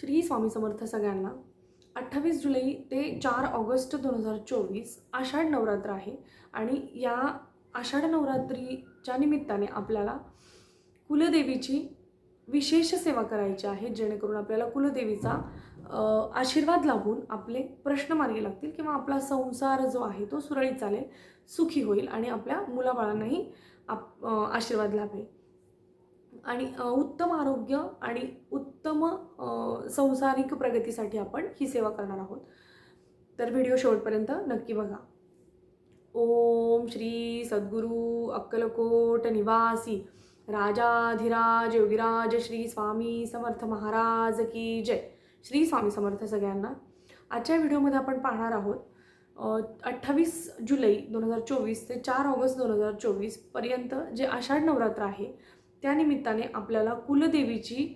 श्री स्वामी समर्थ सगळ्यांना. अठ्ठावीस जुलै ते चार ऑगस्ट दोन हजार चोवीस आषाढ नवरात्र आहे आणि या आषाढ नवरात्रीच्या निमित्ताने आपल्याला कुलदेवीची विशेष सेवा करायची आहे जेणेकरून आपल्याला कुलदेवीचा आशीर्वाद लाभून आपले प्रश्न मार्गी लागतील किंवा आपला संसार जो आहे तो सुरळीत चालेल सुखी होईल आणि आपल्या मुलाबाळांनाही आप आशीर्वाद लाभेल. आणि उत्तम आरोग्य आणि उत्तम संसारिक प्रगतीसाठी आपण ही सेवा करणार आहोत. तर व्हिडिओ शेवटपर्यंत नक्की बघा. ओम श्री सद्गुरू अक्कलकोट निवासी. राजाधिराज योगिराज श्री स्वामी समर्थ महाराज की जय. श्री स्वामी समर्थ सगळ्यांना. आजच्या व्हिडिओमध्ये आपण पाहणार आहोत अठ्ठावीस जुलै दोन हजार चोवीस ते चार ऑगस्ट दोन हजार चोवीसपर्यंत जे आषाढ नवरात्र आहे त्यानिमित्ताने आपल्याला कुलदेवीची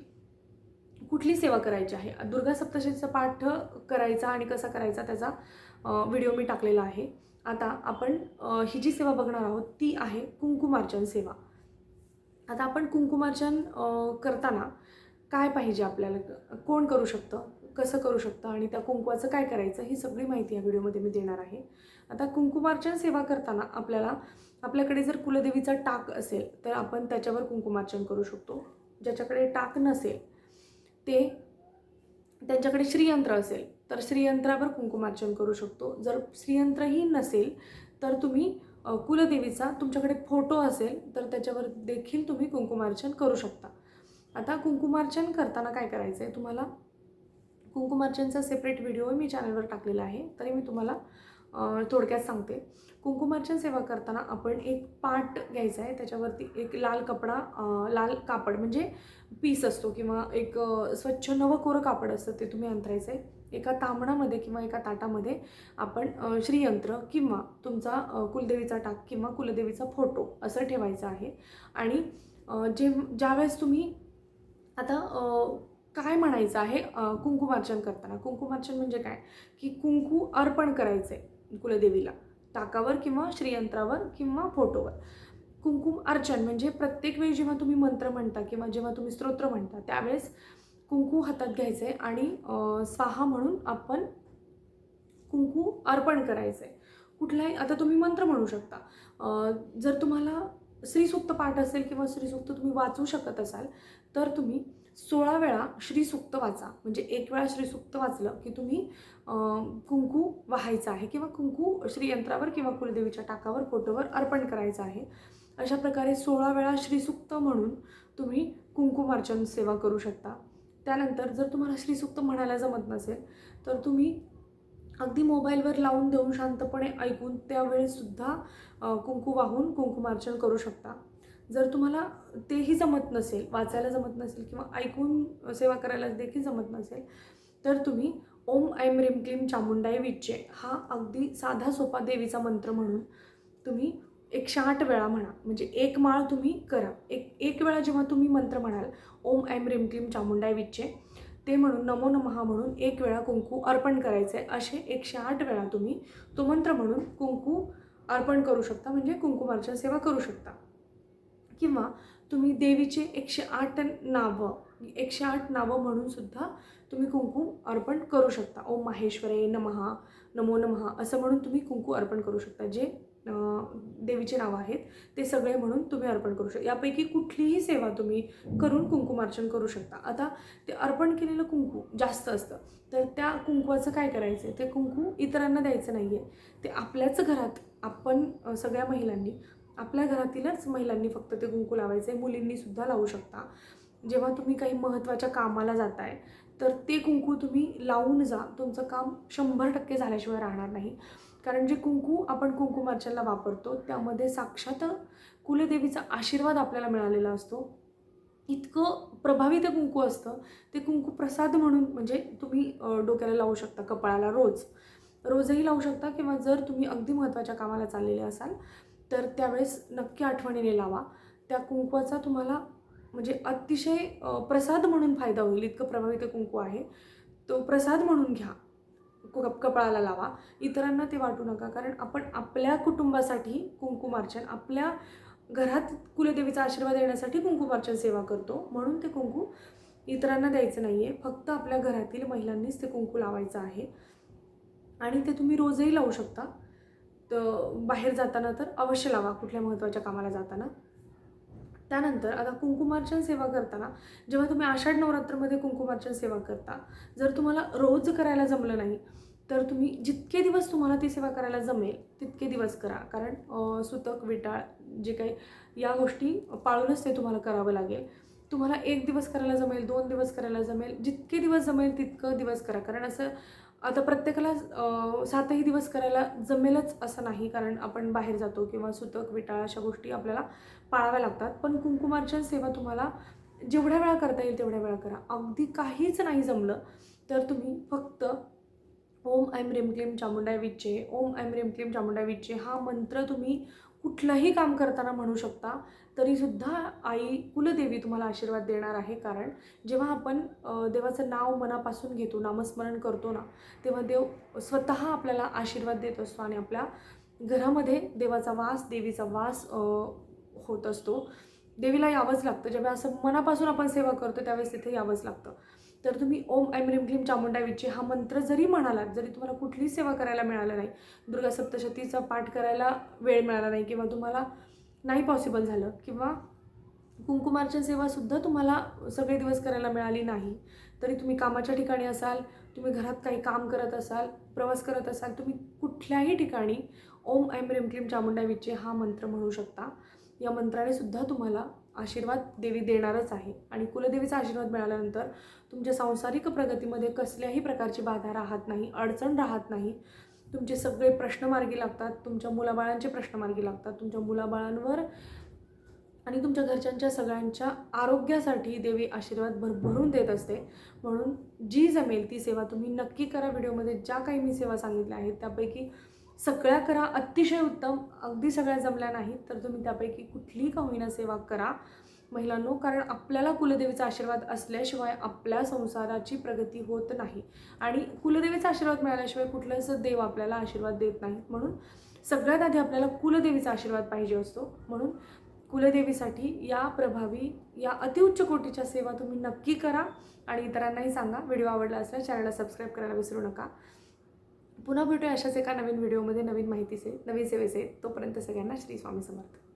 कुठली सेवा करायची आहे? दुर्गा सप्तशतीचा पाठ करायचा आणि कसा करायचा त्याचा व्हिडिओ मी टाकलेला आहे. आता आपण ही जी सेवा बघणार आहोत ती आहे कुंकुमार्चन सेवा. आता आपण कुंकुमार्चन करताना काय पाहिजे आपल्याला? कोण करू शकतं? कसं करू शकतं? आणि त्या कुंकवाचं काय करायचं? ही सगळी माहिती या व्हिडिओमध्ये मी देणार आहे. आता कुंकुमार्चन सेवा करताना आपल्याला आपल्याकडे जर कुलदेवीचा टाक असेल तर आपण त्याच्यावर कुंकुमार्चन करू शकतो. ज्याच्याकडे टाक नसेल ते त्यांच्याकडे श्रीयंत्र असेल तर श्रीयंत्रावर कुंकुमार्चन करू शकतो. जर श्रीयंत्रही नसेल तर तुम्ही कुलदेवीचा तुमच्याकडे फोटो असेल तर त्याच्यावर देखील तुम्ही कुंकुमार्चन करू शकता. आता कुंकुमार्चन करताना काय करायचं आहे तुम्हाला कुंकुमार्चनचा सेपरेट व्हिडिओ मी चॅनलवर टाकलेला आहे. तरी मी तुम्हाला थोडक्यात सांगते. कुंकुमार्चन सेवा करताना आपण एक पाट घ्यायचा आहे. त्याच्यावरती एक लाल कपडा लाल कापड म्हणजे पीस असतो किंवा एक स्वच्छ नवकोरं कापड असतं ते तुम्ही अंतरायचं आहे. एका तांबणामध्ये किंवा एका ताटामध्ये आपण श्रीयंत्र किंवा तुमचा कुलदेवीचा टाक किंवा कुलदेवीचा फोटो असं ठेवायचं आहे. आणि जे ज्यावेळेस तुम्ही आता काय म्हणायचं आहे कुंकुमार्चन करताना? कुंकुमार्चन म्हणजे काय? की कुंकू अर्पण करायचं आहे कुलदेवीला ताकावर किंवा श्रीयंत्रावर किंवा फोटोवर. कुंकुम अर्चन म्हणजे प्रत्येक वेळी जेव्हा तुम्ही मंत्र म्हणता किंवा जेव्हा तुम्ही स्तोत्र म्हणता त्यावेळेस कुंकू हातात घ्यायचं आहे आणि स्वाहा म्हणून आपण कुंकू अर्पण करायचं आहे कुठलाही आता तुम्ही मंत्र म्हणू शकता. जर तुम्हाला श्रीसुक्त पाठ असेल किंवा श्रीसुक्त तुम्ही वाचू शकत असाल तर तुम्ही सोळा वेळा श्रीसुक्त वाचा. म्हणजे एक वेळा श्रीसुक्त वाचलं की तुम्ही कुंकू वाहायचं आहे किंवा कुंकू श्रीयंत्रावर किंवा कुलदेवीच्या टाकावर फोटोवर अर्पण करायचं आहे. अशा प्रकारे सोळा वेळा श्रीसुक्त म्हणून तुम्ही कुंकुमार्चन सेवा करू शकता. त्यानंतर जर तुम्हाला श्रीसुक्त म्हणायला जमत नसेल तर तुम्ही अगदी मोबाईलवर लावून देऊन शांतपणे ऐकून त्यावेळेसुद्धा कुंकू वाहून कुंकुमार्चन करू शकता. जर तुम्हाला तेही जमत नसेल वाचायला जमत नसेल किंवा ऐकून सेवा करायला देखील जमत नसेल तर तुम्ही ओम ऐम रिम क्लीम चामुंडाई विच्चे हा अगदी साधा सोपा देवीचा मंत्र म्हणून तुम्ही एकशे आठ वेळा म्हणा म्हणजे एक माळ तुम्ही करा. एक एक वेळा जेव्हा तुम्ही मंत्र म्हणाल ओम ऐम रिम क्लीम चामुंडाय विच्चे ते म्हणून नमो नमहा म्हणून एक वेळा कुंकू अर्पण करायचं आहे असे एकशे आठ वेळा तुम्ही तो मंत्र म्हणून कुंकू अर्पण करू शकता म्हणजे कुंकुमार्चन सेवा करू शकता. किंवा तुम्ही देवीचे एकशे आठ नावं एकशे आठ नावं म्हणून सुद्धा तुम्ही कुंकू अर्पण करू शकता. ओम माहेश्वरे नमहा नमो नमहा असं म्हणून तुम्ही कुंकू अर्पण करू शकता. जे देवीचे नावं आहेत ते सगळे म्हणून तुम्ही अर्पण करू शकता. यापैकी कुठलीही सेवा तुम्ही करून कुंकुमार्चन करू शकता. आता ते अर्पण केलेलं कुंकू जास्त असतं. तर त्या कुंकवाचं काय करायचं आहे ते कुंकू इतरांना द्यायचं नाही आहे ते आपल्याच घरात आपण सगळ्या महिलांनी आपल्या घरातीलच महिलांनी फक्त ते कुंकू लावायचं आहे मुलींनी सुद्धा लावू शकता. जेव्हा तुम्ही काही महत्त्वाच्या कामाला जाताय तर ते कुंकू तुम्ही लावून जा. तुमचं काम शंभर टक्के झाल्याशिवाय राहणार नाही. कारण जे कुंकू आपण कुंकुमार्चनला वापरतो त्यामध्ये साक्षात कुलदेवीचा आशीर्वाद आपल्याला मिळालेला असतो. इतकं प्रभावी ते कुंकू असतं. ते कुंकू प्रसाद म्हणून म्हणजे तुम्ही डोक्याला लावू शकता कपाळाला रोज. रोजही लावू शकता किंवा जर तुम्ही अगदी महत्त्वाच्या कामाला चाललेले असाल तर त्यावेळेस नक्की आठवणीने लावा. त्या कुंकवाचा तुम्हाला म्हणजे अतिशय प्रसाद म्हणून फायदा होईल. इतकं प्रभावी ते कुंकू आहे. तो प्रसाद म्हणून घ्या. कप कपाळाला लावा. इतरांना ते वाटू नका. कारण आपण आपल्या कुटुंबासाठी कुंकुमार्चन आपल्या घरात कुलदेवीचा आशीर्वाद येण्यासाठी कुंकुमार्चन सेवा करतो. म्हणून ते कुंकू इतरांना द्यायचं नाही आहे फक्त आपल्या घरातील महिलांनीच ते कुंकू लावायचं आहे. आणि ते तुम्ही रोजही लावू शकता. तर बाहेर जाताना तर अवश्य लावा कुठल्या महत्त्वाच्या कामाला जाताना. त्यानंतर आता कुंकुमार्चन सेवा करताना जेव्हा तुम्ही आषाढ नवरात्रमध्ये कुंकुमार्चन सेवा करता जर तुम्हाला रोज करायला जमलं नाही तर तुम्ही जितके दिवस तुम्हाला ती सेवा करायला जमेल तितके दिवस करा. कारण सुतक विटाळ जे काही या गोष्टी पाळूनच ते तुम्हाला करावं लागेल. तुम्हाला एक दिवस करायला जमेल दोन दिवस करायला जमेल जितके दिवस जमेल तितकं दिवस करा. कारण असं आता प्रत्येकाला सातही दिवस करायला जमेलच असं नाही. कारण आपण बाहेर जातो किंवा सुतक विटाळ अशा गोष्टी आपल्याला पाळाव्या लागतात. पण कुंकुमार्चन सेवा तुम्हाला जेवढ्या वेळा करता येईल तेवढ्या वेळा करा. अगदी काहीच नाही जमलं तर तुम्ही फक्त ओम ऐम रेम क्लीम चामुंडाय विच्चे ओम ऐम रेम क्लीम चामुंडा विच्चे हा मंत्र तुम्ही कुठलंही काम करताना म्हणू शकता तरीसुद्धा आई कुलदेवी तुम्हाला आशीर्वाद देणार आहे. कारण जेव्हा आपण देवाचं नाव मनापासून घेतो नामस्मरण करतो ना तेव्हा देव स्वतः आपल्याला आशीर्वाद देत असतो आणि आपल्या घरामध्ये देवाचा वास देवीचा वास होत असतो. देवीला यावंच लागतं. जेव्हा असं मनापासून आपण सेवा करतो त्यावेळेस तिथे यावंच लागतं. तर तुम्ही ओम ऐम रिम क्लीम चामुंडा हा मंत्र जरी म्हणालात जरी तुम्हाला कुठलीच सेवा करायला मिळाला नाही दुर्गा सप्तशतीचा पाठ करायला वेळ मिळाला नाही किंवा तुम्हाला नाही पॉसिबल झालं किंवा कुंकुमार्चन सेवासुद्धा तुम्हाला सगळे दिवस करायला मिळाली नाही तरी तुम्ही कामाच्या ठिकाणी असाल तुम्ही घरात काही काम करत असाल प्रवास करत असाल तुम्ही कुठल्याही ठिकाणी ओम ऐम रिम क्लीम चामुंडा हा मंत्र म्हणू शकता. या मंत्राने सुद्धा तुम्हाला आशीर्वाद देवी देणारच आहे. आणि कुलदेवीचा आशीर्वाद मिळाल्यानंतर तुमच्या सांसारिक प्रगतीमध्ये कसल्याही प्रकारची बाधा राहत नाही अडचण राहत नाही. तुमचे सगळे प्रश्न मार्गी लागतात तुमच्या मुलाबाळांचे प्रश्न मार्गी लागतात. तुमच्या मुलाबाळांवर आणि तुमच्या घरच्यांच्या सगळ्यांच्या आरोग्यासाठी देवी आशीर्वाद भरभरून देत असते. म्हणून जी जमेल ती सेवा तुम्ही नक्की करा. व्हिडिओमध्ये ज्या काही मी सेवा सांगितल्या आहेत त्यापैकी सगळ्या करा अतिशय उत्तम. अगदी सगळ्या जमल्या नाहीत तर तुम्ही त्यापैकी कुठलीही का होईना सेवा करा. महिलांनो कारण आपल्याला कुलदेवीचा आशीर्वाद असल्याशिवाय आपल्या संसाराची प्रगती होत नाही. आणि कुलदेवीचा आशीर्वाद मिळाल्याशिवाय कुठलाच देव आपल्याला आशीर्वाद देत नाहीत. म्हणून सगळ्यात आधी आपल्याला कुलदेवीचा आशीर्वाद पाहिजे असतो. म्हणून कुलदेवीसाठी या प्रभावी या अतिउच्च कोटीच्या सेवा तुम्ही नक्की करा. आणि इतरांनाही सांगा. व्हिडिओ आवडला असल्यास चॅनलला सबस्क्राईब करायला विसरू नका. पुन्हा भेटूया अशाच एका नवीन व्हिडिओमध्ये नवीन माहितीचे नवीन सेवेचे. तोपर्यंत सगळ्यांना श्री स्वामी समर्थ.